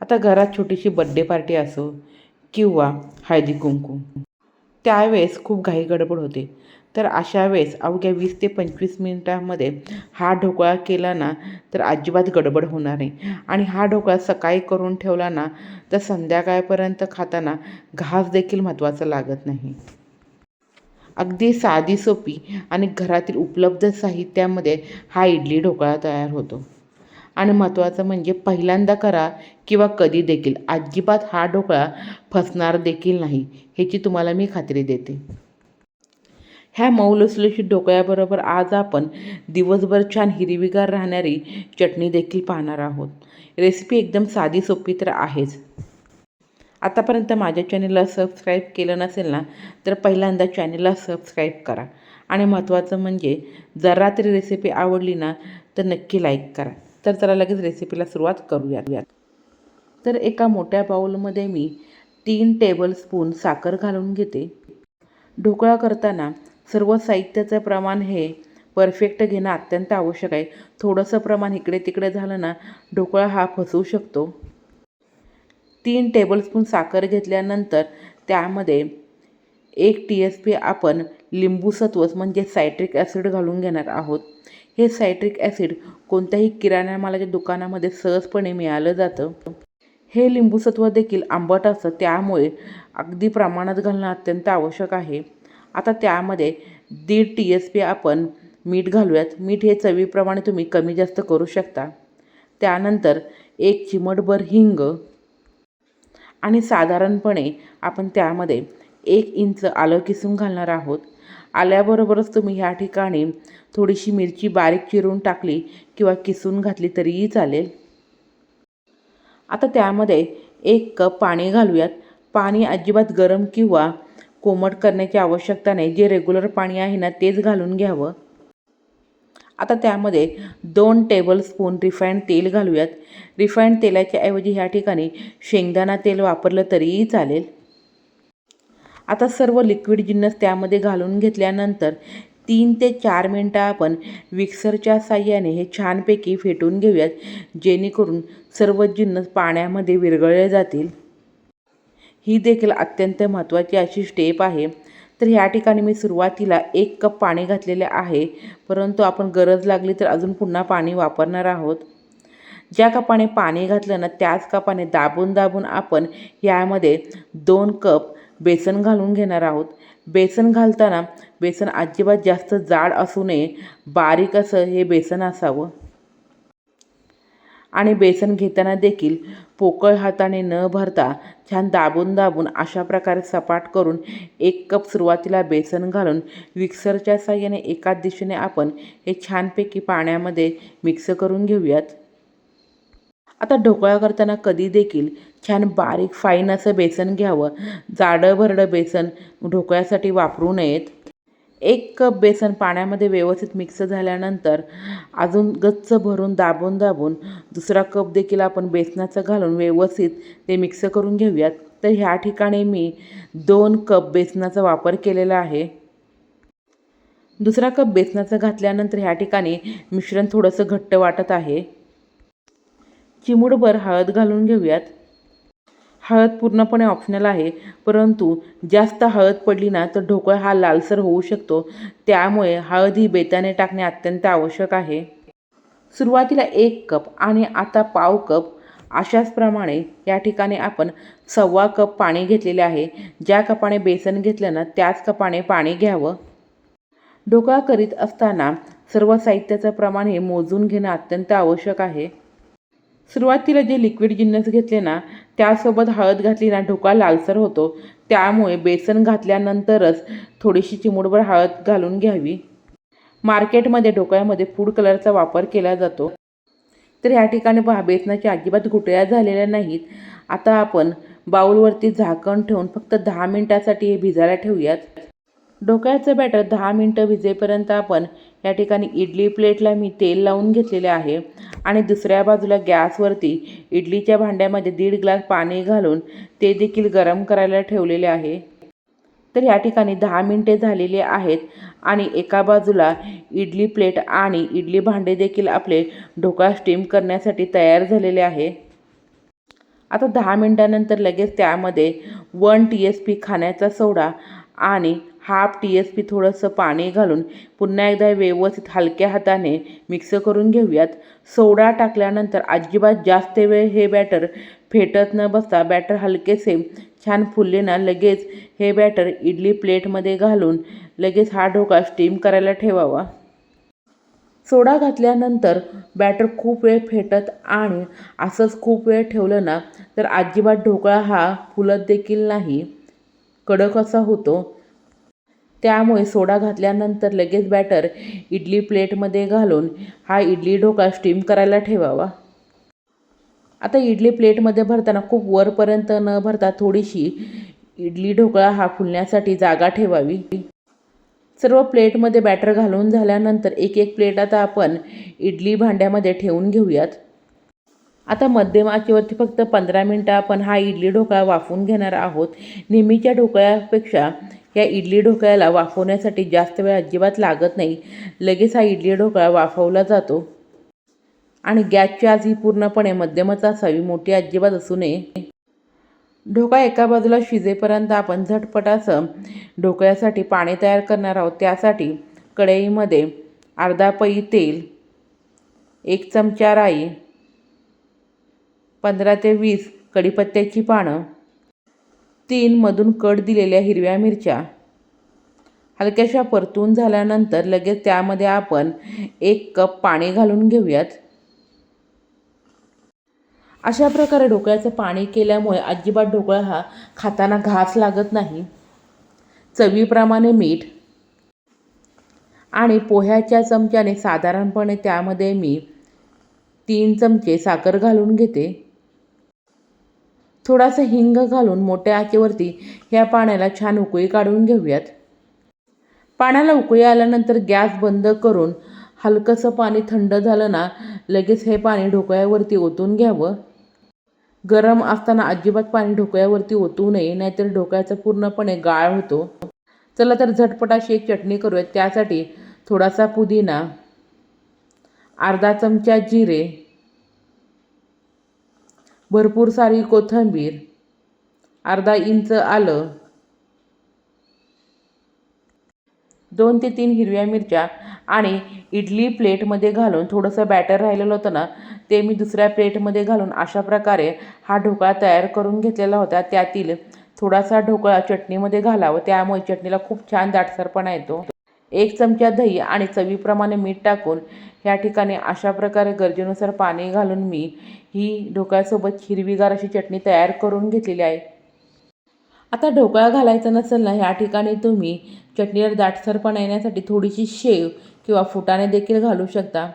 आता घरात छोटीशी बड्डे पार्टी असो किंवा हळदी कुंकू. त्यावेळेस खूप घाई गडबड होते. तर अशा वेळेस अवघ्या वीस ते पंचवीस मिनिटांमध्ये हा ढोकळा केला ना तर अजिबात गडबड होणार नाही. आणि हा ढोकळा सकाळी करून ठेवला ना तर संध्याकाळपर्यंत खाताना घास देखील महत्त्वाचा लागत नाही. अगदी साधी सोपी आणि घरातील उपलब्ध साहित्यामध्ये हा इडली ढोकळा तयार होतो. आणि महत्त्वाचं म्हणजे पहिल्यांदा करा किंवा कधी देखील. अजिबात हा ढोकळा फसणार देखील नाही ह्याची तुम्हाला मी खात्री देते. ह्या मऊ ढोकळ्याबरोबर आज आपण दिवसभर छान हिरवीगार राहणारी चटणी देखील पाहणार आहोत. रेसिपी एकदम साधी सोपी तर आहेच. आतापर्यंत माझ्या चॅनेलला सबस्क्राईब केलं नसेल ना तर पहिल्यांदा चॅनेलला सबस्क्राईब करा. आणि महत्त्वाचं म्हणजे जरा तरी रेसिपी आवडली ना तर नक्की लाईक करा. तर चला लगेच रेसिपीला सुरुवात करूयात. तर एका मोठ्या बाउलमध्ये मी तीन टेबलस्पून साखर घालून घेते. ढोकळा करताना सर्व साहित्याचं प्रमाण हे परफेक्ट घेणं अत्यंत आवश्यक आहे. थोडंसं प्रमाण इकडे तिकडे झालं ना ढोकळा हा फसवू शकतो. तीन टेबलस्पून साखर घेतल्यानंतर त्यामध्ये एक टी एस पी आपण लिंबू सत्वच म्हणजे सायट्रिक ॲसिड घालून घेणार आहोत. हे सायट्रिक ॲसिड कोणत्याही किराणा मालाच्या दुकानामध्ये सहजपणे मिळालं जातं. हे लिंबूसत्व देखील आंबट असतं. त्यामुळे अगदी प्रमाणात घालणं अत्यंत आवश्यक आहे. आता त्यामध्ये दीड टी एस पी आपण मीठ घालूयात. मीठ हे चवीप्रमाणे तुम्ही कमी जास्त करू शकता. त्यानंतर एक चिमटभर हिंग आणि साधारणपणे आपण त्यामध्ये एक इंच आलं किसून घालणार आहोत. आल्याबरोबरच तुम्ही ह्या ठिकाणी थोडीशी मिरची बारीक चिरून टाकली किंवा किसून घातली तरीही चालेल. आता त्यामध्ये एक कप पाणी घालूयात. पाणी अजिबात गरम किंवा कोमट करण्याची आवश्यकता नाही. जे रेग्युलर पाणी आहे ना तेच घालून घ्यावं. आता त्यामध्ये दोन टेबलस्पून रिफाईंड तेल घालूयात. रिफाईंड तेलाच्या ऐवजी ह्या ठिकाणी शेंगदाणा तेल वापरलं तरीही चालेल. आता सर्व लिक्विड जिन्नस त्यामध्ये घालून घेतल्यानंतर तीन ते चार मिनटं आपण मिक्सरच्या साह्याने हे छानपैकी फेटून घेऊयात जेणेकरून सर्व जिन्नस पाण्यामध्ये विरघळले जातील. ही देखील अत्यंत महत्त्वाची अशी स्टेप आहे. तर ह्या ठिकाणी मी सुरुवातीला एक कप पाणी घातलेले आहे परंतु आपण गरज लागली तर अजून पुन्हा पाणी वापरणार आहोत. ज्या कपाने पाणी घातलं ना त्याच कपाने दाबून दाबून आपण यामध्ये दोन कप बेसन घालून घेणार आहोत. बेसन घालताना बेसन अजिबात जास्त जाड असू नये. बारीक असं हे बेसन असावं. आणि बेसन घेताना देखील पोकळ हाताने न भरता छान दाबून दाबून अशा प्रकारे सपाट करून एक कप सुरुवातीला बेसन घालून मिक्सरच्या साह्याने एकाच दिशेने आपण हे छानपैकी पाण्यामध्ये मिक्स करून घेऊयात. आता ढोकळा करताना कधी देखील छान बारीक फाईन असं बेसन घ्यावं. जाडं भरडं बेसन ढोकळ्यासाठी वापरू नयेत. एक कप बेसन पाण्यामध्ये व्यवस्थित मिक्स झाल्यानंतर अजून गच्च भरून दाबून दाबून दुसरा कप देखील आपण बेसनाचं घालून व्यवस्थित ते मिक्स करून घेऊयात. तर ह्या ठिकाणी मी दोन कप बेसनाचा वापर केलेला आहे. दुसरा कप बेसनाचं घातल्यानंतर ह्या ठिकाणी मिश्रण थोडंसं घट्ट वाटत आहे. चिमूडभर हळद घालून घेऊयात. हळद पूर्णपणे ऑप्शनल आहे परंतु जास्त हळद पडली ना तर ढोकळा हा लालसर होऊ शकतो. त्यामुळे हळद ही बेताने टाकणे अत्यंत आवश्यक आहे. सुरुवातीला एक कप आणि आता पाव कप. अशाच प्रमाणे या ठिकाणी आपण सव्वा कप पाणी घेतलेले आहे. ज्या कपाने बेसन घेतलं ना त्याच कपाने पाणी घ्यावं. ढोकळा करीत असताना सर्व साहित्याचं प्रमाण हे मोजून घेणं अत्यंत आवश्यक आहे. सुरुवातीला जे लिक्विड जिन्नस घेतले ना त्यासोबत हळद घातली ना ढोकळा लालसर होतो. त्यामुळे बेसन घातल्यानंतरच थोडीशी चिमूटभर हळद घालून घ्यावी. मार्केटमध्ये ढोकळ्यामध्ये फूड कलरचा वापर केला जातो. तर ह्या ठिकाणी पहा बेसनाच्या अजिबात गुटळ्या झालेल्या नाहीत. आता आपण बाऊलवरती झाकण ठेवून फक्त दहा मिनटासाठी हे भिजायला ठेवूयात. ढोकळ्याचं बॅटर दहा मिनटं भिजेपर्यंत आपण या ठिकाणी इडली प्लेटला मी तेल लावून घेतलेले आहे. आणि दुसऱ्या बाजूला गॅसवरती इडलीच्या भांड्यामध्ये दीड ग्लास पाणी घालून ते देखील गरम करायला ठेवलेले आहे. तर या ठिकाणी दहा मिनटे झालेली आहेत आणि एका बाजूला इडली प्लेट आणि इडली भांडे देखील आपले ढोकळा स्टीम करण्यासाठी तयार झालेले आहे. आता दहा मिनटानंतर लगेच त्यामध्ये वन टी एस पी खाण्याचा सोडा आणि हाफ टी एस पी थोडंसं पाणी घालून पुन्हा एकदा व्यवस्थित हलक्या हाताने मिक्स करून घेऊयात. सोडा टाकल्यानंतर अजिबात जास्त वेळ हे बॅटर फेटत न बसता बॅटर हलकेसे छान फुलले ना लगेच हे बॅटर इडली प्लेटमध्ये घालून लगेच हा ढोका स्टीम करायला ठेवावा. सोडा घातल्यानंतर बॅटर खूप वेळ फेटत आणि असंच खूप वेळ ठेवलं ना तर अजिबात ढोकळा हा फुलत देखील नाही. कडक असा होतो. त्यामुळे सोडा घातल्यानंतर लगेच बॅटर इडली प्लेटमध्ये घालून हा इडली ढोकळा स्टीम करायला ठेवावा. आता इडली प्लेटमध्ये भरताना खूप वरपर्यंत न भरता थोडीशी इडली ढोकळा हा फुलण्यासाठी जागा ठेवावी. सर्व प्लेटमध्ये बॅटर घालून झाल्यानंतर एक एक प्लेट आता आपण इडली भांड्यामध्ये ठेवून घेऊयात. आता मध्यम आचेवरती फक्त पंधरा मिनटं आपण हा इडली ढोकळा वाफून घेणार आहोत. नेहमीच्या ढोकळ्यापेक्षा या इडली ढोकळ्याला वाफवण्यासाठी जास्त वेळ अजिबात लागत नाही. लगेच हा इडली ढोकळा वाफवला जातो. आणि गॅसची आज ही पूर्णपणे मध्यमच असावी मोठी अजिबात असू नये. ढोकळा एका बाजूला शिजेपर्यंत आपण झटपट असं ढोकळ्यासाठी पाणी तयार करणार आहोत. त्यासाठी कढईमध्ये अर्धा पई तेल एक चमचा राई पंधरा ते वीस कढीपत्त्याची पानं तीन मधून कट दिलेल्या हिरव्या मिरच्या. हलक्याशा परतून झाल्यानंतर लगेच त्यामध्ये आपण एक कप पाणी घालून घेऊयात. अशा प्रकारे ढोकळ्याचं पाणी केल्यामुळे अजिबात ढोकळा हा खाताना घास लागत नाही. चवीप्रमाणे मीठ आणि पोह्याच्या चमच्याने साधारणपणे त्यामध्ये मी तीन चमचे साखर घालून घेते. थोडासा हिंग घालून मोठ्या आचेवरती ह्या पाण्याला छान उकळी काढून घेऊयात. पाण्याला उकळी आल्यानंतर गॅस बंद करून हलकंसं पाणी थंड झालं ना लगेच हे पाणी ढोकळ्यावरती ओतून घ्यावं. गरम असताना अजिबात पाणी ढोकळ्यावरती ओतू नये नाहीतर ढोकळ्याचा पूर्णपणे गाळ होतो. चला तर झटपट अशी एक चटणी करूयात त्यासाठी थोडासा पुदिना अर्धा चमचा जिरे भरपूर सारी कोथिंबीर. अर्धा इंच आलं. दोन ते तीन हिरव्या मिरच्या आणि इडली प्लेटमध्ये घालून थोडंसं बॅटर राहिलेलं होतं ना ते मी दुसऱ्या प्लेटमध्ये घालून अशा प्रकारे हा ढोकळा तयार करून घेतलेला होता. त्यातील थोडासा ढोकळा चटणीमध्ये घालावं. त्यामुळे चटणीला खूप छान दाटसरपणा येतो. एक चमचा दही आणि चवीप्रमाणे मीठ टाकून ह्या ठिकाणी अशा प्रकारे गरजेनुसार पाणी घालून मी ही ढोकळ्यासोबत हिरवीगार अशी चटणी तयार करून घेतलेली आहे. आता ढोकळा घालायचा नसेल ना ह्या ठिकाणी तुम्ही चटणीवर दाटसरपणा येण्यासाठी थोडीशी शेव किंवा फुटाणे देखील घालू शकता.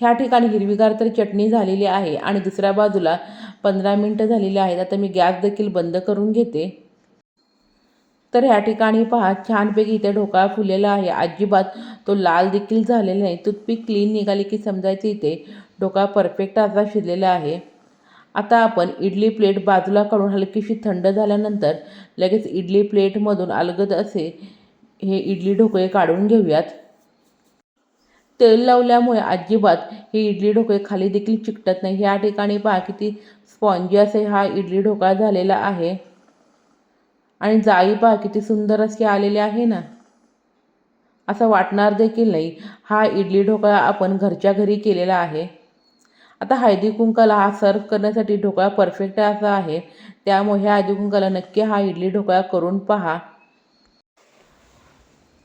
ह्या ठिकाणी हिरवीगार तर चटणी झालेली आहे आणि दुसऱ्या बाजूला पंधरा मिनटं झालेली आहेत. आता मी गॅस देखील बंद करून घेते. तर ह्या ठिकाणी पहा छानपैकी इथे ढोकळा फुललेला आहे. अजिबात तो लाल देखील झालेला नाही. टूथपिक क्लीन निघाली की समजायचं इथे ढोकळा परफेक्ट असा शिजलेला आहे. आता आपण इडली प्लेट बाजूला काढून हलकीशी थंड झाल्यानंतर लगेच इडली प्लेटमधून अलगद असे हे इडली ढोकळे काढून घेऊयात. तेल लावल्यामुळे अजिबात हे इडली ढोकळे खाली देखील चिकटत नाही. ह्या ठिकाणी पहा किती स्पॉन्जी असे हा इडली ढोकळा झालेला आहे. आणि जाळी पहा किती सुंदर अशी आलेली आहे ना. असं वाटणार देखील नाही. हा इडली ढोकळा आपण घरच्या घरी केलेला आहे. आता हळदी कुंकाला हा सर्व करण्यासाठी ढोकळा परफेक्ट असा आहे. त्यामुळे ह्या हळदी कुंकाला नक्की हा इडली ढोकळा करून पहा.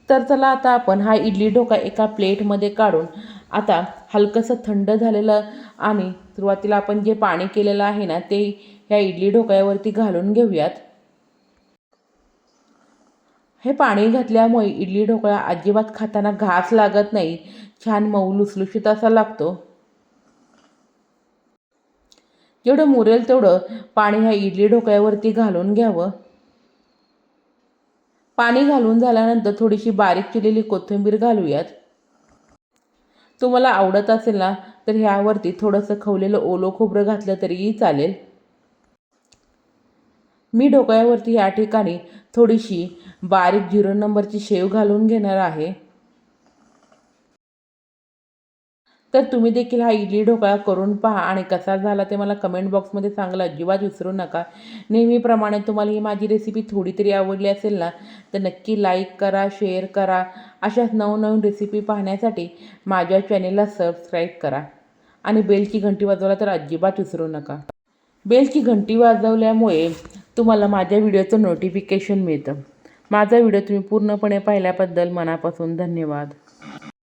तर चला आता आपण हा इडली ढोका एका प्लेटमध्ये काढून आता हलकंसं थंड झालेलं आणि सुरुवातीला आपण जे पाणी केलेलं आहे ना ते ह्या इडली ढोकळ्यावरती घालून घेऊयात. हे पाणी घातल्यामुळे इडली ढोकळा अजिबात खाताना घास लागत नाही. छान मऊ लुसलुशीत असा लागतो. जेवढं मुरेल तेवढं पाणी ह्या इडली ढोकळ्यावरती घालून घ्यावं. पाणी घालून झाल्यानंतर थोडीशी बारीक केलेली कोथिंबीर घालूयात. तुम्हाला आवडत असेल ना तर ह्यावरती थोडंसं खवलेलं ओलं खोबरं घातलं तरीही चालेल. मी ढोकळ्यावरती या ठिकाणी थोडीशी बारीक झिरो नंबरची शेव घालून घेणार आहे. तर तुम्ही देखील हा इडली ढोकळा करून पहा आणि कसा झाला ते मला कमेंट बॉक्समध्ये सांगायला अजिबात विसरू नका. नेहमीप्रमाणे तुम्हाला ही माझी रेसिपी थोडी तरी आवडली असेल ना तर नक्की लाईक करा शेअर करा. अशाच नवनवीन रेसिपी पाहण्यासाठी माझ्या चॅनेलला सबस्क्राईब करा. आणि बेलची घंटी वाजवायला तर अजिबात विसरू नका. बेलची घंटी वाजवल्यामुळे तुम्हाला माझ्या व्हिडिओचं नोटिफिकेशन मिळतं. माझा व्हिडिओ तुम्ही पूर्णपणे पाहिल्याबद्दल मनापासून धन्यवाद.